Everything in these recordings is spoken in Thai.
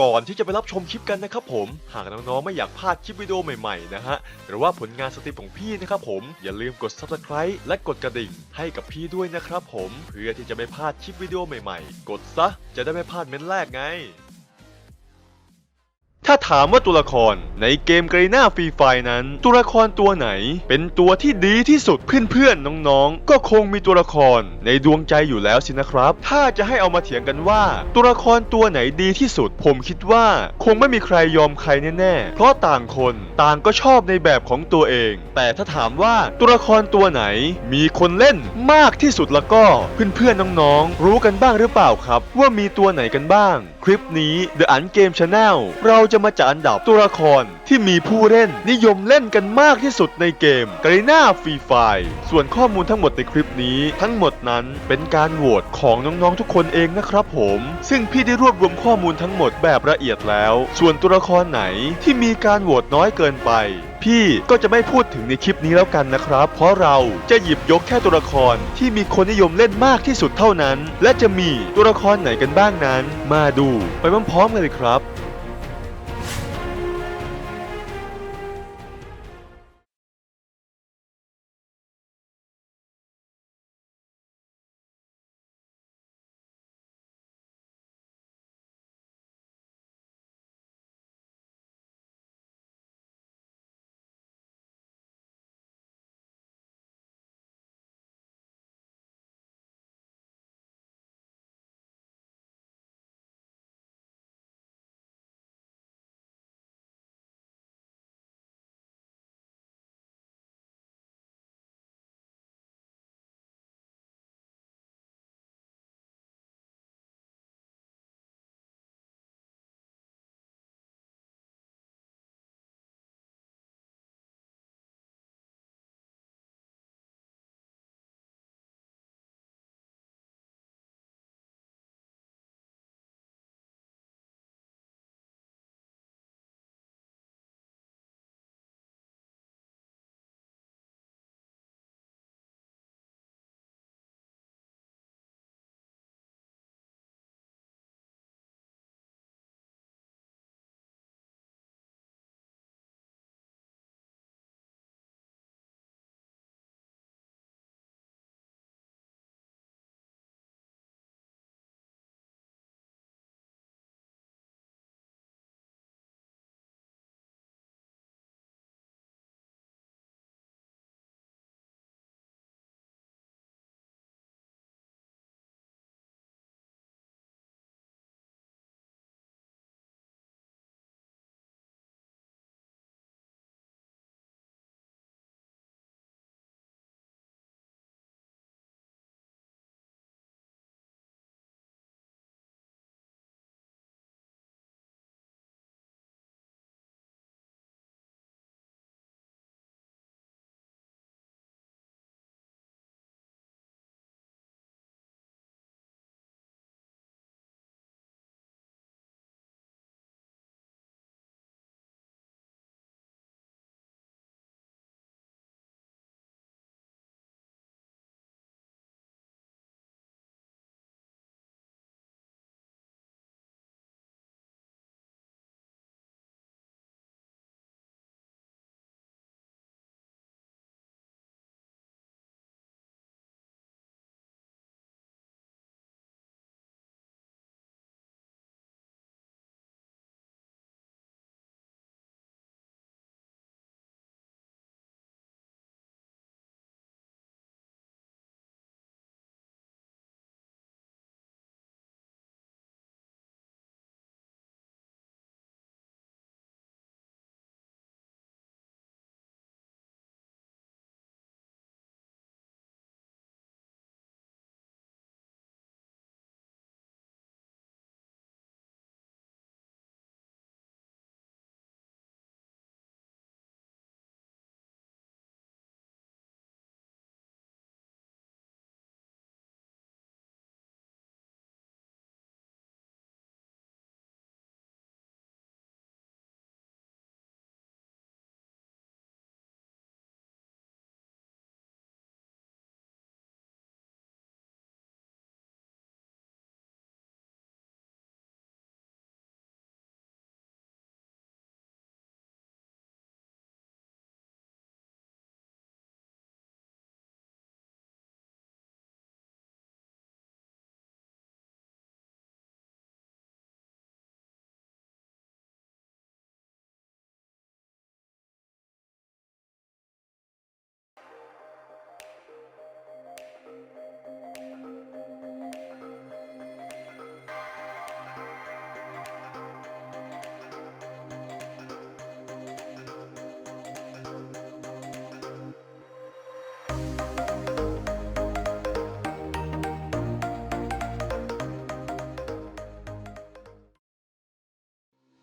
ก่อนที่จะไปรับชมคลิปกันนะครับผมหากน้องๆไม่อยากพลาดคลิปวิดีโอใหม่ๆนะฮะหรือว่าผลงานสตรีมของพี่นะครับผมอย่าลืมกด subscribe และกดกระดิ่ง ให้กับพี่ด้วยนะครับผมเพื่อที่จะไม่พลาดคลิปวิดีโอใหม่ๆ กดซะจะได้ไม่พลาดเม้นแรกไง ถ้าถามว่าตัวละครในเกม g a r e n a Free Fire นั้น ตัวละครตัวไหน เป็นตัวที่ดีที่สุดเพื่อนๆน้องๆ ก็คงมีตัวละครในดวงใจอยู่แล้วสินะครับ ถ้าจะให้เอามาเถียงกันว่า ตัวละครตัวไหนดีที่สุด ผมคิดว่าคงไม่มีใครยอมใครแน่ๆ เพราะต่างคนต่างก็ชอบในแบบของตัวเอง แต่ถ้าถามว่าตัวละครตัวไหนมีคนเล่นมากที่สุดแล้วก็เพื่อนๆน้องๆ รู้กันบ้างหรือเปล่าครับ ว่ามีตัวไหนกันบ้าง ลิปนี้ The Un Game Channel เราจะมาจัดอันดับตัวละคร ที่มีผู้เล่นนิยมเล่นกันมากที่สุดในเกม g a r e n a Free Fire ส่วนข้อมูลทั้งหมดในคลิปนี้ ทั้งหมดนั้นเป็นการโหวตของน้องๆทุกคนเองนะครับผม ซึ่งพี่ได้รวบรวมข้อมูลทั้งหมดแบบละเอียดแล้ว ส่วนตัวละครไหนที่มีการโหวตน้อยเกินไปพี่ก็จะไม่พูดถึงในคลิปนี้แล้วกันนะครับ เพราะเราจะหยิบยกแค่ตัวละครที่มีคนนิยมเล่นมากที่สุดเท่านั้น และจะมีตัวละครไหนกันบ้างนั้น มาดูไปพร้อมๆกันเลยครับ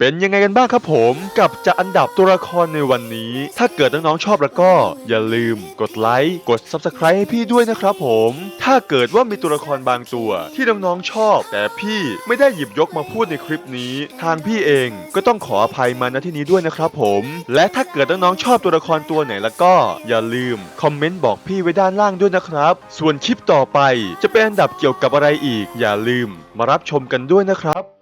เป็นยังไงกันบ้างครับผมกับจะอันดับตัวละครในวันนี้ ถ้าเกิดน้องๆชอบแล้วก็ อย่าลืมกดไลค์กด Subscribe ให้พี่ด้วยนะครับผม ถ้าเกิดว่ามีตัวละครบางตัว ที่น้องๆชอบ แต่พี่ไม่ได้หยิบยกมาพูดในคลิปนี้ ทางพี่เองก็ต้องขออภัยมาณที่นี้ด้วยนะครับผม และถ้าเกิดน้องๆชอบตัวละครตัวไหนแล้วก็ อย่าลืมคอมเมนต์บอกพี่ไว้ด้านล่างด้วยนะครับ ส่วนคลิปต่อไปจะเป็นอันดับเกี่ยวกับอะไรอีก อย่าลืมมารับชมกันด้วยนะครับ